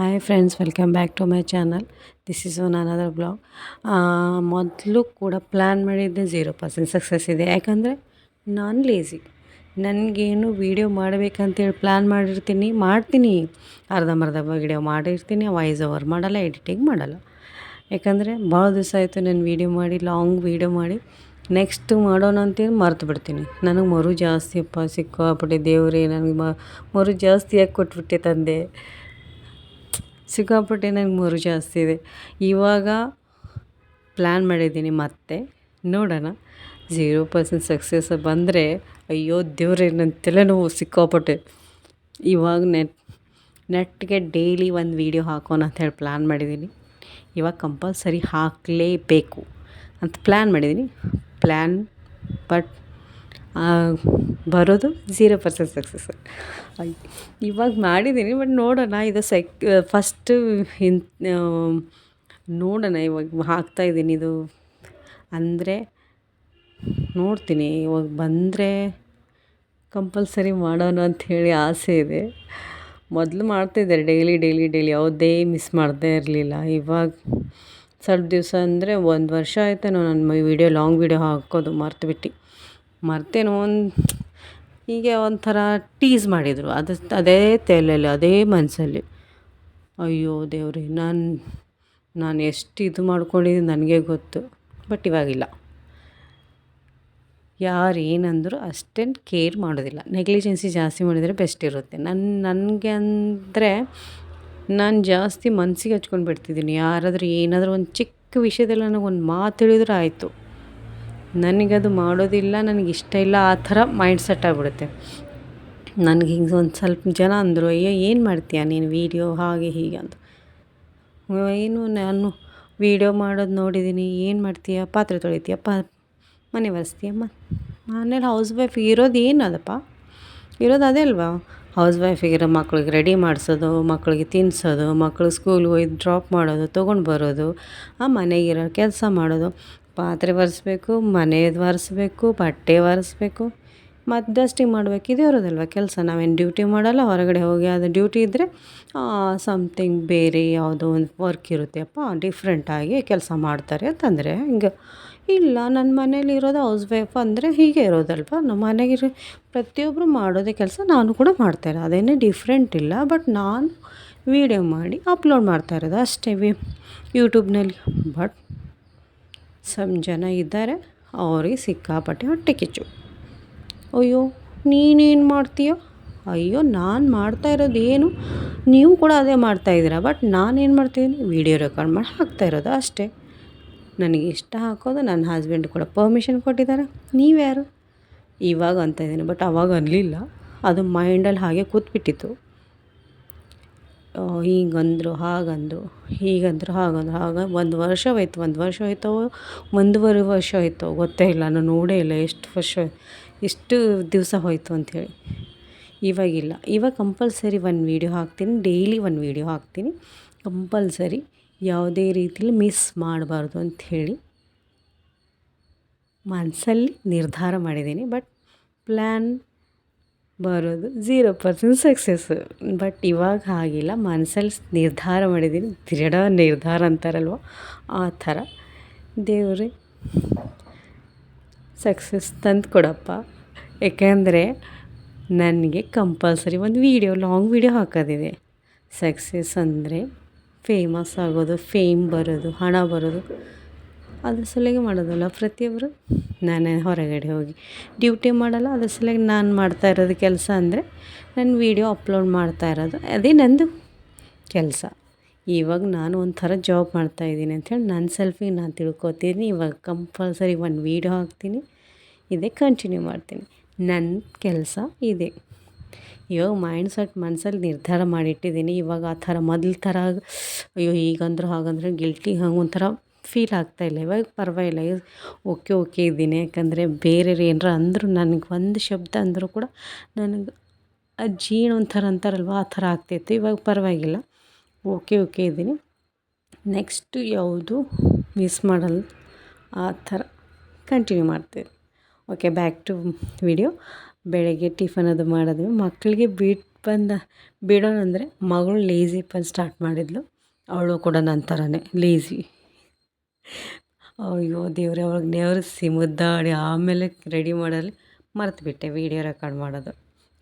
Hi friends welcome back to my channel this is one another blog ಮೊದಲು ಕೂಡ plan ಮಾಡಿದ್ದೆ zero percent success ಇದೆ. ಯಾಕಂದರೆ ನಾನು ಲೇಝಿ ನನಗೇನು ವೀಡಿಯೋ ಮಾಡಬೇಕಂತೇಳಿ ಪ್ಲ್ಯಾನ್ ಮಾಡಿರ್ತೀನಿ, ಮಾಡ್ತೀನಿ. ಅರ್ಧಂಬರ್ಧ ವೀಡಿಯೋ ಮಾಡಿರ್ತೀನಿ ವಾಯ್ಸ್ ಓವರ್ ಮಾಡಲ್ಲ ಎಡಿಟಿಂಗ್ ಮಾಡಲ್ಲ. ಯಾಕಂದರೆ ಭಾಳ ದಿವಸ ಆಯಿತು ನಾನು ವೀಡಿಯೋ ಮಾಡಿ ಲಾಂಗ್ ವೀಡಿಯೋ ಮಾಡಿ. ನೆಕ್ಸ್ಟ್ ಮಾಡೋಣ ಅಂತೇಳಿ ಮರೆತು ಬಿಡ್ತೀನಿ. ನನಗೆ ಮರು ಜಾಸ್ತಿ ಅಪ್ಪ ಸಿಕ್ಕಾಪಟ್ಟೆ ದೇವರೇ, ನನಗೆ ಮರು ಜಾಸ್ತಿ ಯಾಕೆ ಕೊಟ್ಬಿಟ್ಟೆ ತಂದೆ. ಸಿಕ್ಕಾಪಟ್ಟೆ ನನಗೆ ಮೂರು ಜಾಸ್ತಿ ಇದೆ. ಇವಾಗ ಪ್ಲ್ಯಾನ್ ಮಾಡಿದ್ದೀನಿ ಮತ್ತೆ ನೋಡೋಣ. ಝೀರೋ ಪರ್ಸೆಂಟ್ ಸಕ್ಸಸ್ ಬಂದರೆ ಅಯ್ಯೋ ದೇವ್ರೆ ನನ್ನ ತಲೆನೋವು ಸಿಕ್ಕಾಪಟ್ಟೆ. ಇವಾಗ ನೆಟ್ ನೆಟ್ಗೆ ಡೈಲಿ ಒಂದು ವೀಡಿಯೋ ಹಾಕೋಣ ಅಂತ ಹೇಳಿ ಪ್ಲ್ಯಾನ್ ಮಾಡಿದ್ದೀನಿ. ಇವಾಗ ಕಂಪಲ್ಸರಿ ಹಾಕಲೇಬೇಕು ಅಂತ ಪ್ಲ್ಯಾನ್ ಮಾಡಿದ್ದೀನಿ. ಪ್ಲ್ಯಾನ್ ಬಟ್ ಬರೋದು ಜೀರೋ ಪರ್ಸೆಂಟ್ ಸಕ್ಸಸ್ ಇವಾಗ ಮಾಡಿದ್ದೀನಿ ಬಟ್ ನೋಡೋಣ, ಇದು ಸೆಕ್ ಫಸ್ಟು ಇನ್ ನೋಡೋಣ, ಇವಾಗ ಹಾಕ್ತಾಯಿದ್ದೀನಿ ಇದು. ಅಂದರೆ, ನೋಡ್ತೀನಿ, ಇವಾಗ ಬಂದರೆ ಕಂಪಲ್ಸರಿ ಮಾಡೋಣ ಅಂಥೇಳಿ ಆಸೆ ಇದೆ. ಮೊದಲು ಮಾಡ್ತಿದ್ದೆ ಡೈಲಿ ಡೈಲಿ ಡೈಲಿ ಯಾವುದೇ ಮಿಸ್ ಮಾಡದೇ ಇರಲಿಲ್ಲ. ಇವಾಗ ಸ್ವಲ್ಪ ದಿವಸ ಅಂದರೆ ಒಂದು ವರ್ಷ ಆಯ್ತೇನೋ, ನಾನು ವಿಡಿಯೋ ಲಾಂಗ್ ವಿಡಿಯೋ ಹಾಕೋದು ಮರ್ತುಬಿಟ್ಟು. ಮರ್ತೇನೋ ಒಂದು ಹೀಗೆ ಒಂಥರ ಟೀಸ್ ಮಾಡಿದರು. ಅದು ಅದೇ ತಲೆಯಲ್ಲಿ, ಅದೇ ಮನಸ್ಸಲ್ಲಿ ಅಯ್ಯೋ ದೇವ್ರಿ, ನಾನು ನಾನು ಎಷ್ಟು ಇದು ಮಾಡ್ಕೊಂಡಿದ್ದೀನಿ ನನಗೆ ಗೊತ್ತು, ಬಟ್ ಇವಾಗಿಲ್ಲ. ಯಾರು ಏನಂದರೂ ಅಷ್ಟೇನು ಕೇರ್ ಮಾಡೋದಿಲ್ಲ. ನೆಗ್ಲಿಜೆನ್ಸಿ ಜಾಸ್ತಿ ಮಾಡಿದರೆ ಬೆಸ್ಟ್ ಇರುತ್ತೆ. ನನ್ನ ನನಗೆ ಅಂದರೆ ನಾನು ಜಾಸ್ತಿ ಮನಸ್ಸಿಗೆ ಹಚ್ಕೊಂಡು ಬಿಡ್ತಿದ್ದೀನಿ. ಯಾರಾದರೂ ಏನಾದರೂ ಒಂದು ಚಿಕ್ಕ ವಿಷಯದಲ್ಲಿ ಒಂದು ಮಾತು ಹೇಳಿದ್ರೆ ಆಯಿತು. ನನಗದು ಮಾಡೋದಿಲ್ಲ ನನಗೆ ಇಷ್ಟ ಇಲ್ಲ, ಆ ಥರ ಮೈಂಡ್ ಸೆಟ್ ಆಗಿಬಿಡುತ್ತೆ. ನನಗೆ ಹಿಂಗೆ ಒಂದು ಸ್ವಲ್ಪ ಜನ ಅಂದರು, ಅಯ್ಯೋ, ಏನು ಮಾಡ್ತೀಯ ನೀನು ವೀಡಿಯೋ ಹಾಗೆ ಹೀಗೆ ಅಂತ. ಏನು ನಾನು ವೀಡಿಯೋ ಮಾಡೋದು ನೋಡಿದ್ದೀನಿ ಏನು ಮಾಡ್ತೀಯ, ಪಾತ್ರೆ ತೊಳಿತೀಯ ಪಾ ಮನೆ ಒರೆಸ್ತೀಯ ಮ ಮನೇಲಿ ಹೌಸ್ ವೈಫ್ ಇರೋದು ಏನು ಅದಪ್ಪ? ಇರೋದು ಅದೇ ಅಲ್ವಾ? ಹೌಸ್ ವೈಫಿಗಿರೋ ಮಕ್ಳಿಗೆ ರೆಡಿ ಮಾಡಿಸೋದು, ಮಕ್ಳಿಗೆ ತಿನ್ನಿಸೋದು ಮಕ್ಳಿಗೆ ಸ್ಕೂಲ್ಗೆ ಹೋಗಿ ಡ್ರಾಪ್ ಮಾಡೋದು, ತೊಗೊಂಡು ಬರೋದು, ಆ ಮನೆಗಿರೋ ಕೆಲಸ ಮಾಡೋದು. ಪಾತ್ರೆ ಒರೆಸ್ಬೇಕು, ಮನೆದು ಒರೆಸ್ಬೇಕು, ಬಟ್ಟೆ ಒರೆಸ್ಬೇಕು. ಮತ್ತು ಡಸ್ಟಿಂಗ್ ಮಾಡಬೇಕು ಇರೋದಲ್ವ ಕೆಲಸ? ನಾವೇನು ಡ್ಯೂಟಿ ಮಾಡಲ್ಲ, ಹೊರಗಡೆ ಹೋಗಿ ಅದು ಡ್ಯೂಟಿ ಇದ್ದರೆ ಸಮ್ಥಿಂಗ್ ಬೇರೆ ಯಾವುದೋ ಒಂದು ವರ್ಕ್ ಇರುತ್ತೆಪ್ಪ ಡಿಫ್ರೆಂಟಾಗಿ ಕೆಲಸ ಮಾಡ್ತಾರೆ ಅಂತಂದರೆ ಹಿಂಗೆ. ಇಲ್ಲ ನನ್ನ ಮನೇಲಿ ಇರೋದು ಹೌಸ್ ವೈಫ್ ಅಂದರೆ ಹೀಗೆ ಇರೋದಲ್ವ? ನಮ್ಮ ಮನೆಗಿರೋ ಪ್ರತಿಯೊಬ್ಬರು ಮಾಡೋದೇ ಕೆಲಸ, ನಾನು ಕೂಡ ಮಾಡ್ತಾಯಿರೋದು ಅದೇನೇ ಡಿಫ್ರೆಂಟ್ ಇಲ್ಲ ಬಟ್ ನಾನು ವೀಡಿಯೋ ಮಾಡಿ ಅಪ್ಲೋಡ್ ಮಾಡ್ತಾ ಅಷ್ಟೇ. ವಿ ಯೂಟ್ಯೂಬ್ನಲ್ಲಿ ಬಟ್ ಸಮ್ ಜನ ಇದ್ದಾರೆ, ಅವ್ರಿಗೆ ಸಿಕ್ಕಾಪಟ್ಟೆ ಹೊಟ್ಟೆ ಕಿಚ್ಚು. ಅಯ್ಯೋ, ನೀನೇನು ಮಾಡ್ತೀಯೋ? ಅಯ್ಯೋ, ನಾನು ಮಾಡ್ತಾ ಇರೋದು ಏನು ನೀವು ಕೂಡ ಅದೇ ಮಾಡ್ತಾ ಮಾಡ್ತಾಯಿದ್ದೀರಾ ಬಟ್ ನಾನೇನು ಮಾಡ್ತಿದ್ದೀನಿ ವೀಡಿಯೋ ರೆಕಾರ್ಡ್ ಮಾಡಿ ಹಾಕ್ತಾ ಇರೋದು ಅಷ್ಟೇ. ನನಗೆ ಇಷ್ಟ ಹಾಕೋದು ನನ್ನ ಹಸ್ಬೆಂಡ್ ಕೂಡ ಪರ್ಮಿಷನ್ ಕೊಟ್ಟಿದ್ದಾರೆ. ನೀವ್ಯಾರು ಇವಾಗ ಅಂತ ಇದ್ದೀನಿ, ಬಟ್ ಅವಾಗ ಅನ್ನಲಿಲ್ಲ ಅದು ಮೈಂಡಲ್ಲಿ ಹಾಗೆ ಕೂತ್ಬಿಟ್ಟಿತ್ತು. ಹೀಗಂದರು, ಹಾಗಂದರು ಹೀಗಂದರು, ಹಾಗಂದರು ಆಗ ಒಂದು ವರ್ಷ ಹೋಯ್ತು, ಒಂದು ವರ್ಷ ಹೋಯ್ತೋ ಒಂದೂವರೆ ವರ್ಷ ಹೋಯ್ತೋ, ಗೊತ್ತೇ ಇಲ್ಲ, ನಾನು ನೋಡೇ ಇಲ್ಲ, ಎಷ್ಟು ವರ್ಷ ಎಷ್ಟು ದಿವಸ ಹೋಯಿತು ಅಂಥೇಳಿ ಇವಾಗಿಲ್ಲ. ಇವಾಗ ಕಂಪಲ್ಸರಿ ಒಂದು ವೀಡಿಯೋ ಹಾಕ್ತೀನಿ, ಡೈಲಿ ಒಂದು ವೀಡಿಯೋ ಹಾಕ್ತೀನಿ. ಕಂಪಲ್ಸರಿ ಯಾವುದೇ ರೀತಿಲಿ ಮಿಸ್ ಮಾಡಬಾರ್ದು ಅಂಥೇಳಿ ಮನಸ್ಸಲ್ಲಿ ನಿರ್ಧಾರ ಮಾಡಿದ್ದೀನಿ. ಬಟ್ ಪ್ಲ್ಯಾನ್ ಬರೋದು ಜೀರೋ ಪರ್ಸೆಂಟ್ ಸಕ್ಸಸ್ಸು ಬಟ್ ಇವಾಗ ಹಾಗಿಲ್ಲ. ಮನಸ್ಸಲ್ಲಿ ನಿರ್ಧಾರ ಮಾಡಿದ್ದೀನಿ. ದೃಢ ನಿರ್ಧಾರ ಅಂತಾರಲ್ವ? ಆ ಥರ. ದೇವ್ರಿ ಸಕ್ಸಸ್ ತಂದು ಕೊಡಪ್ಪ. ಏಕೆಂದರೆ ನನಗೆ ಕಂಪಲ್ಸರಿ ಒಂದು ವೀಡಿಯೋ ಲಾಂಗ್ ವೀಡಿಯೋ ಹಾಕೋದಿದೆ. ಸಕ್ಸಸ್ ಅಂದರೆ ಫೇಮಸ್ ಆಗೋದು ಫೇಮ್ ಬರೋದು, ಹಣ ಬರೋದು. ಅದ್ರ ಸಲುವಾಗಿ ಮಾಡೋದಲ್ಲ ಪ್ರತಿಯೊಬ್ಬರು ನಾನೇ ಹೊರಗಡೆ ಹೋಗಿ ಡ್ಯೂಟಿ ಮಾಡಲ್ಲ, ಅದ್ರ ಸಲುವಾಗಿ ನಾನು ಮಾಡ್ತಾ ಇರೋದು ಕೆಲಸ ಅಂದರೆ ನನ್ನ ವೀಡಿಯೋ ಅಪ್ಲೋಡ್ ಮಾಡ್ತಾ ಇರೋದು, ಅದೇ ನಂದು ಕೆಲಸ. ಇವಾಗ ನಾನು ಒಂಥರ ಜಾಬ್ ಮಾಡ್ತಾ ಇದ್ದೀನಿ ಅಂಥೇಳಿ ನನ್ನ ಸೆಲ್ಫಿಗೆ ನಾನು ತಿಳ್ಕೊತೀನಿ ಇವಾಗ ಕಂಪಲ್ಸರಿ ಒಂದು ವೀಡಿಯೋ ಹಾಕ್ತೀನಿ, ಇದೇ ಕಂಟಿನ್ಯೂ ಮಾಡ್ತೀನಿ. ನನ್ನ ಕೆಲಸ ಇದೆ. ಇವಾಗ ಮೈಂಡ್ ಸೆಟ್ ಮನಸ್ಸಲ್ಲಿ ನಿರ್ಧಾರ ಮಾಡಿಟ್ಟಿದ್ದೀನಿ, ಇವಾಗ ಆ ಥರ ಮೊದಲ ಥರ, ಅಯ್ಯೋ ಈಗಂದ್ರೆ ಹಾಗಂದ್ರೆ ಗಿಲ್ಟಿ ಹಂಗೆ ಒಂಥರ ಫೀಲ್ ಆಗ್ತಾಯಿಲ್ಲ ಇವಾಗ ಪರವಾಗಿಲ್ಲ. ಓಕೆ ಓಕೆ ಇದ್ದೀನಿ. ಯಾಕಂದರೆ ಬೇರೆಯವ್ರು ಏನಾರ ಅಂದರೂ ನನಗೆ ಒಂದು ಶಬ್ದ ಅಂದರೂ ಕೂಡ ನನಗೆ ಜೀಣ ಒಂಥರ ಅಂತಾರಲ್ವ? ಆ ಥರ ಆಗ್ತಿತ್ತು. ಇವಾಗ ಪರವಾಗಿಲ್ಲ. ಓಕೆ ಓಕೆ ಇದ್ದೀನಿ. ನೆಕ್ಸ್ಟ್ ಯಾವುದು ಮಿಸ್ ಮಾಡಲ್ಲ? ಆ ಥರ ಕಂಟಿನ್ಯೂ ಮಾಡ್ತೀನಿ. ಓಕೆ ಬ್ಯಾಕ್ ಟು ವಿಡಿಯೋ ಬೆಳಗ್ಗೆ ಟಿಫನ್ ಅದು ಮಾಡಿದ್ವಿ. ಮಕ್ಕಳಿಗೆ ಬಿಟ್ಟು ಬಂದ ಬಿಡೋಣ ಅಂದರೆ ಮಗಳು ಲೇಝಿ ಪನ್ ಸ್ಟಾರ್ಟ್ ಮಾಡಿದ್ಲು. ಅವಳು ಕೂಡ ನನ್ನ ಥರನೇ ಲೇಝಿ ಅಯ್ಯೋ, ದೇವ್ರೆ, ಅವಾಗ ನೆವರಿಸಿ ಮುದ್ದಾಡಿ ಆಮೇಲೆ ರೆಡಿ ಮಾಡಲ್ಲಿ ಮರೆತುಬಿಟ್ಟೆ ವೀಡಿಯೋ ರೆಕಾರ್ಡ್ ಮಾಡೋದು.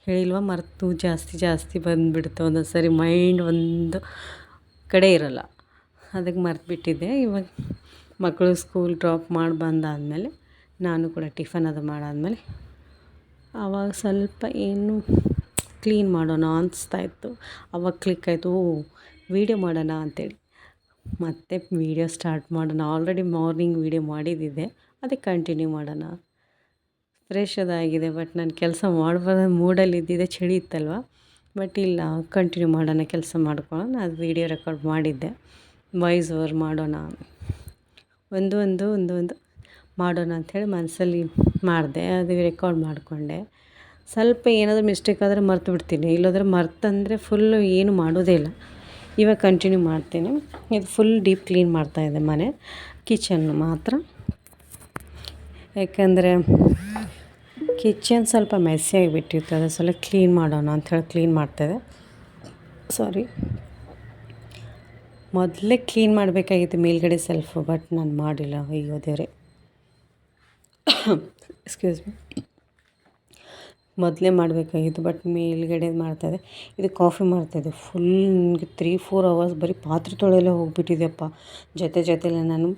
ಹೇಳಿಲ್ವ, ಮರೆತು, ಜಾಸ್ತಿ ಜಾಸ್ತಿ ಬಂದುಬಿಡ್ತು. ಒಂದೊಂದು ಸರಿ ಮೈಂಡ್ ಒಂದು ಕಡೆ ಇರೋಲ್ಲ. ಅದಕ್ಕೆ ಮರೆತುಬಿಟ್ಟಿದ್ದೆ. ಇವಾಗ ಮಕ್ಕಳು ಸ್ಕೂಲ್ ಡ್ರಾಪ್ ಮಾಡಿ ಬಂದಾದಮೇಲೆ ನಾನು ಕೂಡ ಟಿಫನ್ ಅದು ಮಾಡಾದಮೇಲೆ ಆವಾಗ ಸ್ವಲ್ಪ ಏನು ಕ್ಲೀನ್ ಮಾಡೋಣ ಅನಿಸ್ತಾ ಇತ್ತು. ಅವಾಗ ಕ್ಲಿಕ್ ಆಯಿತು, ಓ ವೀಡಿಯೋ ಮಾಡೋಣ ಅಂಥೇಳಿ ಮತ್ತೆ ವೀಡಿಯೋ ಸ್ಟಾರ್ಟ್ ಮಾಡೋಣ. ಆಲ್ರೆಡಿ ಮಾರ್ನಿಂಗ್ ವೀಡಿಯೋ ಮಾಡಿದ್ದಿದೆ. ಅದಕ್ಕೆ ಕಂಟಿನ್ಯೂ ಮಾಡೋಣ. ಫ್ರೆಶ್ ಅದಾಗಿದೆ ಬಟ್ ನಾನು ಕೆಲಸ ಮಾಡ್ಬೋದ ಮೂಡಲ್ಲಿ ಇದ್ದಿದ್ದೆ ಚಳಿ ಇತ್ತಲ್ವ? ಬಟ್ ಇಲ್ಲ ಕಂಟಿನ್ಯೂ ಮಾಡೋಣ, ಕೆಲಸ ಮಾಡ್ಕೊಳ್ಳೋಣ. ಅದು ವೀಡಿಯೋ ರೆಕಾರ್ಡ್ ಮಾಡಿದ್ದೆ. ವಾಯ್ಸ್ ಓವರ್ ಮಾಡೋಣ. ಒಂದು ಒಂದು ಒಂದು ಒಂದು ಮಾಡೋಣ ಅಂಥೇಳಿ ಮನಸ್ಸಲ್ಲಿ ಮಾಡಿದೆ. ಅದು ರೆಕಾರ್ಡ್ ಮಾಡಿಕೊಂಡೆ. ಸ್ವಲ್ಪ ಏನಾದರೂ ಮಿಸ್ಟೇಕ್ ಆದರೆ ಮರ್ತು ಬಿಡ್ತೀನಿ ಇಲ್ಲಾಂದರೆ ಮರ್ತಂದರೆ ಫುಲ್ಲು ಏನು ಮಾಡೋದೇ ಇಲ್ಲ. ಇವಾಗ ಕಂಟಿನ್ಯೂ ಮಾಡ್ತೀನಿ. ಇದು ಫುಲ್ ಡೀಪ್ ಕ್ಲೀನ್ ಮಾಡ್ತಾ ಇದೆ ಮನೆ. ಕಿಚನ್ ಮಾತ್ರ. ಯಾಕಂದರೆ ಕಿಚನ್ ಸ್ವಲ್ಪ ಮೆಸ್ಸಿ ಆಗಿಬಿಟ್ಟಿತ್ತು. ಅದು ಸ್ವಲ್ಪ ಕ್ಲೀನ್ ಮಾಡೋಣ ಅಂಥೇಳಿ ಕ್ಲೀನ್ ಮಾಡ್ತಾಯಿದೆ ಸಾರಿ ಮೊದಲೇ ಕ್ಲೀನ್ ಮಾಡಬೇಕಾಗಿತ್ತು ಮೇಲ್ಗಡೆ ಸೆಲ್ಫು ಬಟ್ ನಾನು ಮಾಡಿಲ್ಲ. ಅಯ್ಯೋ ದೇವ್ರೆ. ಎಕ್ಸ್ಕ್ಯೂಸ್ ಮೀ ಮೊದಲೇ ಮಾಡಬೇಕಾಗಿತ್ತು, ಬಟ್ ಮೇಲ್ಗಡೆ ಮಾಡ್ತಾಯಿದ್ದೆ ಇದು ಕಾಫಿ ಮಾಡ್ತಾಯಿದ್ದೆ ಫುಲ್ ನನಗೆ ತ್ರೀ ಫೋರ್ ಅವರ್ಸ್ ಬರೀ ಪಾತ್ರೆ ತೊಳೆಯಲ್ಲೇ ಹೋಗಿಬಿಟ್ಟಿದೆಯಪ್ಪ. ಜೊತೆ ಜೊತೆಲೇ ನಾನು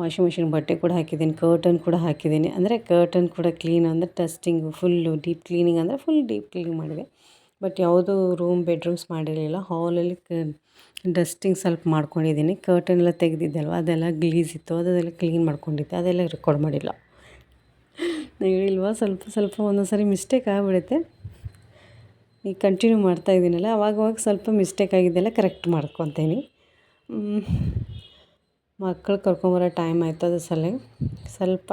ವಾಷಿಂಗ್ ಮಿಷಿನ್ ಬಟ್ಟೆ ಕೂಡ ಹಾಕಿದ್ದೀನಿ ಕರ್ಟನ್ ಕೂಡ ಹಾಕಿದ್ದೀನಿ. ಅಂದರೆ ಕರ್ಟನ್ ಕೂಡ ಕ್ಲೀನ್ ಅಂದರೆ ಟಸ್ಟಿಂಗ್ ಫುಲ್ಲು ಡೀಪ್ ಕ್ಲೀನಿಂಗ್ ಅಂದರೆ ಫುಲ್ ಡೀಪ್ ಕ್ಲೀನಿಂಗ್ ಮಾಡಿದೆ. ಬಟ್ ಯಾವುದೂ ರೂಮ್ ಬೆಡ್ರೂಮ್ಸ್ ಮಾಡಿರಲಿಲ್ಲ. ಹಾಲಲ್ಲಿ ಡಸ್ಟಿಂಗ್ ಸ್ವಲ್ಪ ಮಾಡ್ಕೊಂಡಿದ್ದೀನಿ. ಕರ್ಟನ್ ಎಲ್ಲ ತೆಗೆದಿದ್ದಲ್ವ, ಅದೆಲ್ಲ ಗ್ಲೀಸ್ ಇತ್ತು, ಅದೆಲ್ಲ ಕ್ಲೀನ್ ಮಾಡ್ಕೊಂಡಿದ್ದೆ. ಅದೆಲ್ಲ ರೆಕಾರ್ಡ್ ಮಾಡಿಲ್ಲ. ಹೇಳಿಲ್ವಾ? ಸ್ವಲ್ಪ ಸ್ವಲ್ಪ ಒಂದೊಂದು ಸಾರಿ ಮಿಸ್ಟೇಕ್ ಆಗಿಬಿಡುತ್ತೆ. ಈಗ ಕಂಟಿನ್ಯೂ ಮಾಡ್ತಾ ಇದ್ದೀನಲ್ಲ, ಅವಾಗವಾಗ ಸ್ವಲ್ಪ ಮಿಸ್ಟೇಕ್ ಆಗಿದ್ದೆಲ್ಲ ಕರೆಕ್ಟ್ ಮಾಡ್ಕೊತೀನಿ. ಮಕ್ಕಳು ಕರ್ಕೊಂಬರೋ ಟೈಮ್ ಆಯಿತು ಅದು ಸಲ ಸ್ವಲ್ಪ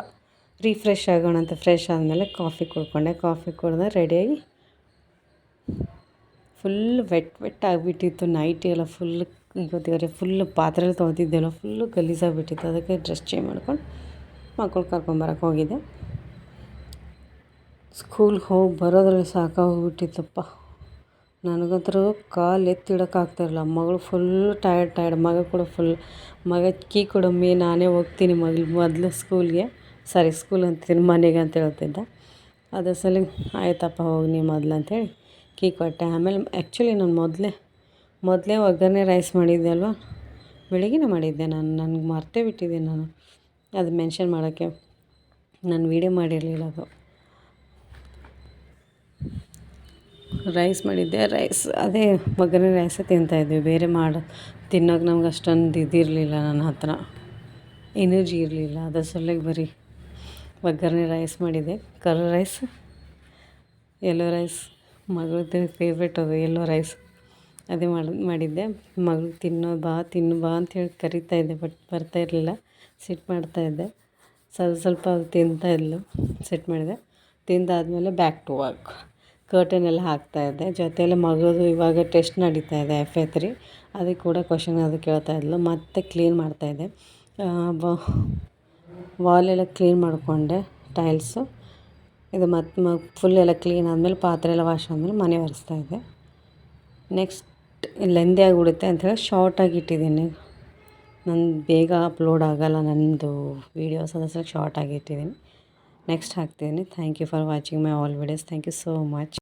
ರಿಫ್ರೆಶ್ ಆಗೋಣ ಅಂತ ಫ್ರೆಶ್ ಆದಮೇಲೆ ಕಾಫಿ ಕುಡ್ಕೊಂಡೆ. ಕಾಫಿ ಕುಡ್ದೆ ರೆಡಿಯಾಗಿ ಫುಲ್ ವೆಟ್ ವೆಟ್ ಆಗಿಬಿಟ್ಟಿತ್ತು. ನೈಟ್ ಎಲ್ಲ ಫುಲ್ ಇವತ್ತಿಗೆ ಫುಲ್ ಪಾತ್ರೆ ತೊಗೊತಿದ್ದೆಲ್ಲ ಫುಲ್ಲು ಗಲೀಜಾಗಿಬಿಟ್ಟಿತ್ತು. ಅದಕ್ಕೆ ಡ್ರೆಸ್ ಚೇಂಜ್ ಮಾಡ್ಕೊಂಡು ಮಕ್ಕಳು ಕರ್ಕೊಂಬರೋಕೆ ಹೋಗಿದ್ದೆ. ಸ್ಕೂಲ್ಗೆ ಹೋಗಿ ಬರೋದ್ರಲ್ಲಿ ಸಾಕಾಗೋಗ್ಬಿಟ್ಟಿತ್ತಪ್ಪ ನನಗಂತೂ ಕಾಲು ಎತ್ತಿ ಇಡೋಕ್ಕಾಗ್ತಾಯಿರಲಿಲ್ಲ ಮಗಳು ಫುಲ್ ಟಯರ್ಡ್ ಟಯರ್ಡ್ ಮಗ ಕೂಡ ಫುಲ್ ಮಗ ಕೀ ಕೊಡಮ್ಮಿ ನಾನೇ ಹೋಗ್ತೀನಿ ಮಗಳು, ಮೊದಲು ಸ್ಕೂಲ್ಗೆ. ಸಾರಿ, ಸ್ಕೂಲ್ ಅಂತೀನಿ, ಮನೆಗೆ ಅಂತ ಹೇಳ್ತಿದ್ದ. ಅದ್ರ ಸಲ ಆಯ್ತಪ್ಪ, ಹೋಗಿ ನೀ ಮೊದಲು ಅಂಥೇಳಿ ಕೀ ಕೊಟ್ಟೆ. ಆಮೇಲೆ ಆ್ಯಕ್ಚುಲಿ ನಾನು ಮೊದಲೇ ಮೊದಲೇ ಒಗ್ಗರಣೆ ರೈಸ್ ಮಾಡಿದ್ದೆ ಅಲ್ವಾ? ಬೆಳಿಗ್ಗೆನೇ ಮಾಡಿದ್ದೆ ನಾನು. ನನಗೆ ಮರ್ತೇ ಬಿಟ್ಟಿದ್ದೆ ನಾನು. ಅದು ಮೆನ್ಷನ್ ಮಾಡೋಕ್ಕೆ ನಾನು ವೀಡಿಯೋ ಮಾಡಿರಲಿಲ್ಲ ಅದು. ರೈಸ್ ಮಾಡಿದ್ದೆ. ರೈಸ್ ಅದೇ ಒಗ್ಗರಣೆ ರೈಸೇ ತಿಂತಾಯಿದ್ವಿ ಬೇರೆ ಮಾಡಿ, ತಿನ್ನೋಕೆ ನಮ್ಗೆ ಅಷ್ಟೊಂದು ಇದಿರಲಿಲ್ಲ ನನ್ನ ಹತ್ರ. ಎನರ್ಜಿ ಇರಲಿಲ್ಲ. ಅದರ ಸಲುವಾಗಿ ಬರೀ ಒಗ್ಗರಣೆ ರೈಸ್ ಮಾಡಿದ್ದೆ. ಕಲರ್ ರೈಸ್ ಎಲ್ಲೋ ರೈಸ್ ಮಗಳದ್ದು ಫೇವ್ರೇಟ್ ಅದು ಎಲ್ಲೋ ರೈಸ್ ಅದೇ ಮಾಡಿ, ಮಾಡಿದ್ದೆ. ಮಗಳು ತಿನ್ನೋ ಬಾ, ತಿನ್ನು ಬಾ ಅಂತೇಳಿ ಕರಿತಾ ಇದ್ದೆ ಬಟ್ ಬರ್ತಾ ಇರಲಿಲ್ಲ. ಸಿಟ್ಟು ಮಾಡ್ತಾಯಿದ್ದೆ ಸ್ವಲ್ಪ ಸ್ವಲ್ಪ ತಿಂತಾಯಿದ್ಲು ಸೆಟ್ ಮಾಡಿದೆ. ತಿಂದಾದಮೇಲೆ ಬ್ಯಾಕ್ ಟು ವರ್ಕ್ ಕರ್ಟನ್ ಎಲ್ಲ ಹಾಕ್ತಾಯಿದ್ದೆ ಜೊತೆಯಲ್ಲಿ ಮಗಳದು ಇವಾಗ ಟೆಸ್ಟ್ ನಡೀತಾ ಇದೆ ಎಫ್ ಎ ತ್ರೀ ಅದಕ್ಕೆ ಕೂಡ ಕ್ವಶನ್ ಅದು ಕೇಳ್ತಾ ಇದ್ಲು. ಮತ್ತೆ ಕ್ಲೀನ್ ಮಾಡ್ತಾಯಿದ್ದೆ ವಾಲೆಲ್ಲ ಕ್ಲೀನ್ ಮಾಡಿಕೊಂಡೆ ಟೈಲ್ಸು ಇದು ಮತ್ತು ಮ ಫುಲ್ ಎಲ್ಲ ಕ್ಲೀನ್ ಆದಮೇಲೆ ಪಾತ್ರೆ ಎಲ್ಲ ವಾಶ್ ಆದಮೇಲೆ ಮನೆ ಒರೆಸ್ತಾಯಿದ್ದೆ ನೆಕ್ಸ್ಟ್ ಲೆಂದಿ ಆಗಿಬಿಡುತ್ತೆ ಅಂಥೇಳಿ ಶಾರ್ಟಾಗಿ ಇಟ್ಟಿದ್ದೀನಿ. ನಾನು ಬೇಗ ಅಪ್ಲೋಡ್ ಆಗೋಲ್ಲ ನನ್ನದು ವೀಡಿಯೋಸ್ ಅದರ ಶಾರ್ಟಾಗಿ ಇಟ್ಟಿದ್ದೀನಿ. ನೆಕ್ಸ್ಟ್ ಹಾಕ್ತಿದ್ದೀನಿ. Thank you for watching my all videos thank you so much